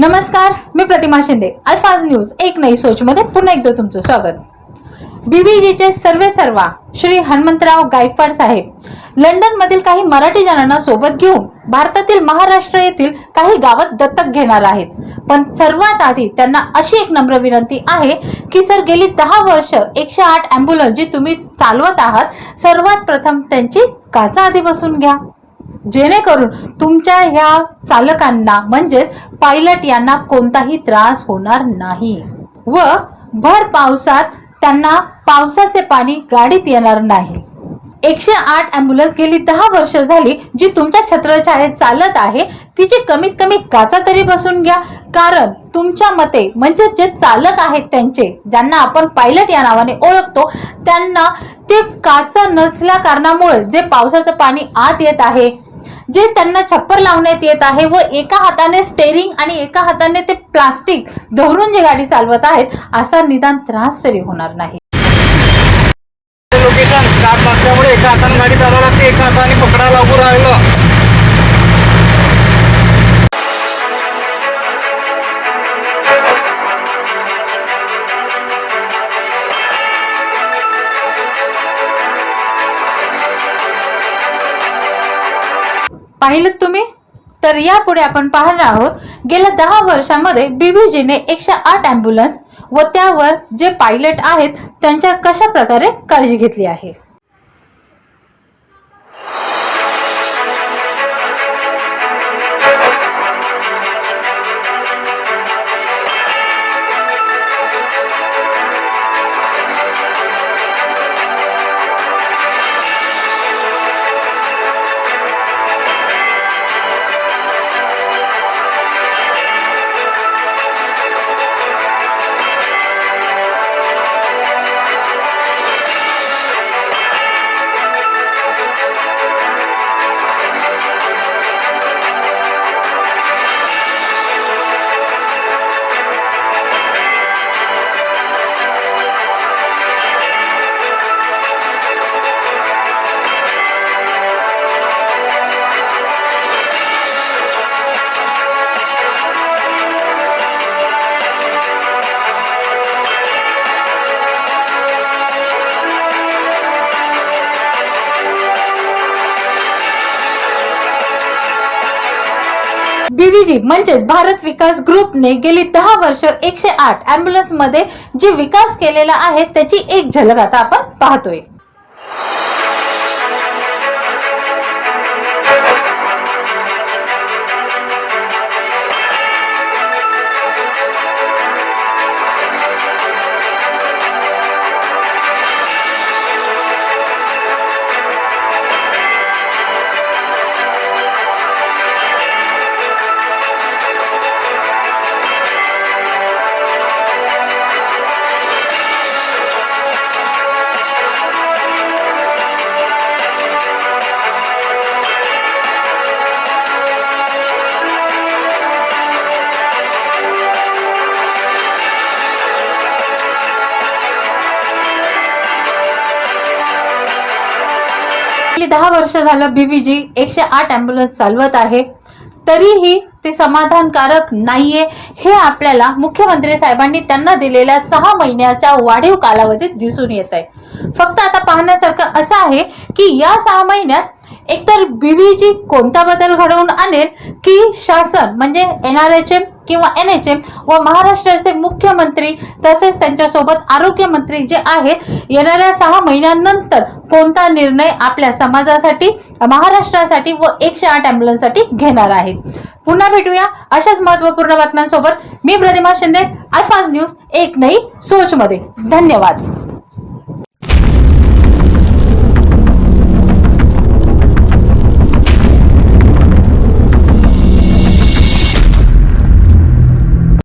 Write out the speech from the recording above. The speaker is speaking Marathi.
नमस्कार मी प्रतिमा शिंदे अल्फाज न्यूज एक नई सोच मध्ये पुन्हा एकदा तुमचं स्वागत. बीबीजीचे सर्वे सर्वा श्री हनुमंतराव गायकवाड साहेब लंडन मधील काही मराठी जणांना सोबत घेऊन भारतातील महाराष्ट्र येथील काही गावात दत्तक घेणार आहेत. पण सर्वात आधी त्यांना अशी एक नम्र विनंती आहे की सर गेली दहा वर्ष एकशे आठ अँब्युलन्स जी तुम्ही चालवत आहात सर्वात प्रथम त्यांची काचा आधी बसून घ्या. जेणेकरून तुमच्या ह्या चालकांना म्हणजेच पायलट यांना कोणताही त्रास होणार नाही. व भर पावसात त्यांना पावसाचे पाणी गाडीत येणार नाही. एकशे आठ अँब्युलन्स गेली दहा वर्ष झाली जी तुमच्या छत्रछायेत चालत आहे तिची कमीत कमी काचा तरी बसून घ्या. कारण तुमच्या मते म्हणजे जे चालक आहेत त्यांचे ज्यांना आपण पायलट या नावाने ओळखतो त्यांना ते काचा नसल्या कारणामुळे जे पावसाचं पाणी आत येत आहे जे त्यांना छप्पर लावण्यात येत आहे व एका हाताने स्टेरिंग आणि एका हाताने ते प्लास्टिक धरून जे गाडी चालवत आहेत असा निदान त्रास तरी होणार नाही. लोकेशन एका हाताने गाडी चालवावी लागते एका हाताने पकडा लागू राहिलं. पाहिलं तुम्ही? तर यापुढे आपण पाहणार आहोत गेल्या दहा वर्षामध्ये बीबीजीने एकशे आठ अँब्युलन्स व त्यावर जे पायलट आहेत त्यांच्या कशा प्रकारे काळजी घेतली आहे? बीबीजी म्हणजेच भारत विकास ग्रुपने गेली दहा वर्ष एकशे आठ अँब्युलन्समध्ये जे विकास केलेला आहे त्याची एक झलक आता आपण पाहतोय. दहा वर्ष झालं बीबीजी एकशे आठ ॲम्ब्युलन्स चालवत आहे. तरीही ते समाधानकारक नाहीये. हे आपल्याला मुख्यमंत्री साहेबांनी त्यांना दिलेल्या सहा महिन्याच्या वाढीव कालावधीत दिसून येत आहे फक्त आता पाहण्यासारखं असं आहे की या सहा महिन्यात एकतर बीव्हीजी कोणता बदल घडवून आणेल की शासन म्हणजे एन आर एच एम किंवा एन एच एम व महाराष्ट्राचे मुख्यमंत्री तसेच त्यांच्यासोबत आरोग्यमंत्री जे आहेत येणाऱ्या सहा महिन्यांनंतर कोणता निर्णय आपल्या समाजासाठी महाराष्ट्रासाठी व एकशे आठ अँब्युलन्ससाठी घेणार आहेत? पुन्हा भेटूया अशाच महत्त्वपूर्ण बातम्यांसोबत. मी प्रतिमा शिंदे अल्फाज न्यूज एक नई सोचमध्ये. धन्यवाद.